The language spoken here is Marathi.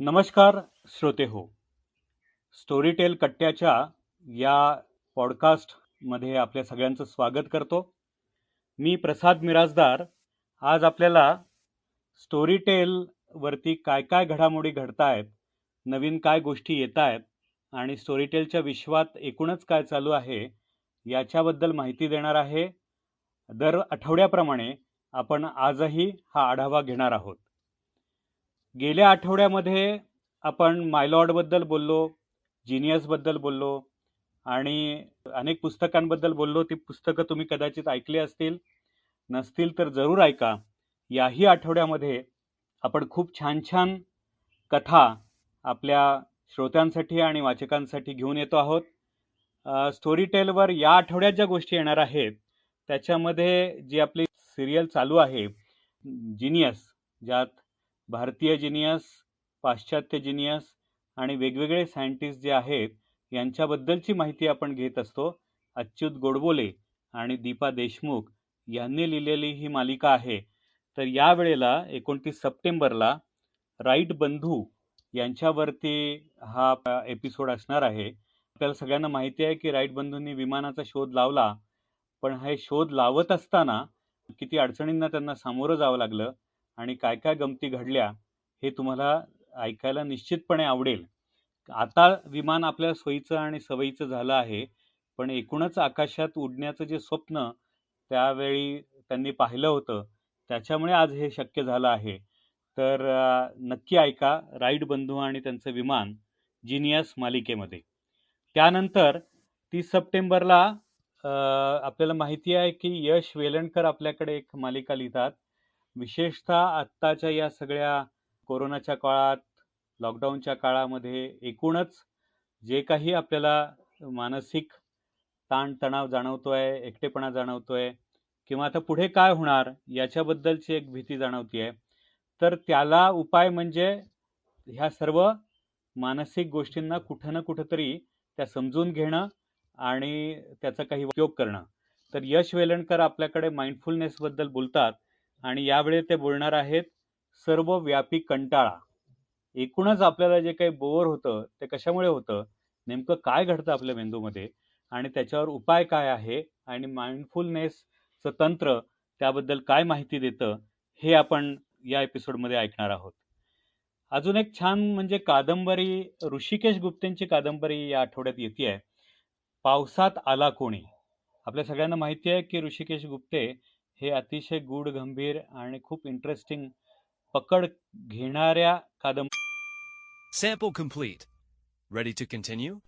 नमस्कार श्रोते हो. स्टोरीटेल कट्ट्याच्या या पॉडकास्टमध्ये आपल्या सगळ्यांचं स्वागत करतो. मी प्रसाद मिराजदार आज आपल्याला स्टोरीटेल वरती काय काय घडामोडी घडत आहेत नवीन काय गोष्टी येत आहेत आणि स्टोरीटेलच्या विश्वात एकूणच काय चालू आहे याच्याबद्दल माहिती देणार आहे. दर आठवड्याप्रमाणे आपण आजही हा आढावा घेणार आहोत. गेल्या आठवड्यामध्ये आपण मायलॉर्डबद्दल बोललो जिनियसबद्दल बोललो आणि अनेक पुस्तकांबद्दल बोललो. ती पुस्तकं तुम्ही कदाचित ऐकली असतील. नसतील तर जरूर ऐका. याही आठवड्यामध्ये आपण खूप छान छान कथा आपल्या श्रोत्यांसाठी आणि वाचकांसाठी घेऊन येतो आहोत. स्टोरी टेलवर या आठवड्यात ज्या गोष्टी येणार आहेत त्याच्यामध्ये जी आपली सिरियल चालू आहे जिनियस ज्यात भारतीय जिनियस पाश्चात्य जिनियस आणि वेगवेगळे सायंटिस्ट जे आहेत यांच्याबद्दलची माहिती आपण घेत असतो. अच्युत गोडबोले आणि दीपा देशमुख यांनी लिहिलेली ही मालिका आहे. तर या वेळेला एकोणतीस सप्टेंबरला राईट बंधू यांच्यावरती हा एपिसोड असणार आहे. आपल्याला सगळ्यांना माहिती आहे की राईट बंधूंनी विमानाचा शोध लावला पण हे शोध लावत असताना किती अडचणींना त्यांना सामोरं जावं लागलं. आणि काय काय गमती घडल्या हे तुम्हाला ऐकायला निश्चितपणे आवडेल. आता विमान आपल्या सोयीचं आणि सवयीचं झालं आहे पण एकूणच आकाशात उडण्याचं जे स्वप्न त्यावेळी त्यांनी पाहिलं होतं त्याच्यामुळे आज हे शक्य झालं आहे. तर नक्की ऐका राईड बंधू आणि त्यांचं विमान जिनियस मालिकेमध्ये. त्यानंतर तीस सप्टेंबरला आपल्याला माहिती आहे की यश वेलणकर आपल्याकडे एक मालिका लिहितात. विशेषतः आत्ताच्या या सगळ्या कोरोनाच्या काळात लॉकडाऊनच्या काळामध्ये एकूणच जे काही आपल्याला मानसिक ताणतणाव जाणवतोय एकटेपणा जाणवतो आहे किंवा आता पुढे काय होणार याच्याबद्दलची एक भीती जाणवती आहे तर त्याला उपाय म्हणजे ह्या सर्व मानसिक गोष्टींना कुठं ना कुठंतरी त्या समजून घेणं आणि त्याचा काही उपयोग करणं. तर यश वेलणकर आपल्याकडे माइंडफुलनेसबद्दल बोलतात. आणि यावेळी ते बोलणार आहेत सर्व व्यापी कंटाळा. एकूणच आपल्याला जे काही बोअर होतं ते कशामुळे होतं? नेमकं काय घडतं आपल्या मेंदूमध्ये? आणि त्याच्यावर उपाय काय आहे? आणि माइंडफुलनेसचं तंत्र त्याबद्दल काय माहिती देतं? हे आपण या एपिसोडमध्ये ऐकणार आहोत. अजून एक छान म्हणजे कादंबरी ऋषिकेश गुप्तेंची कादंबरी या आठवड्यात येते आहे पावसात आला कोणी? आपल्या सगळ्यांना माहिती आहे की ऋषिकेश गुप्ते हे अतिशय गूढ गंभीर आणि खूप इंटरेस्टिंग पकड घेणाऱ्या कादंबरी sample complete ready to continue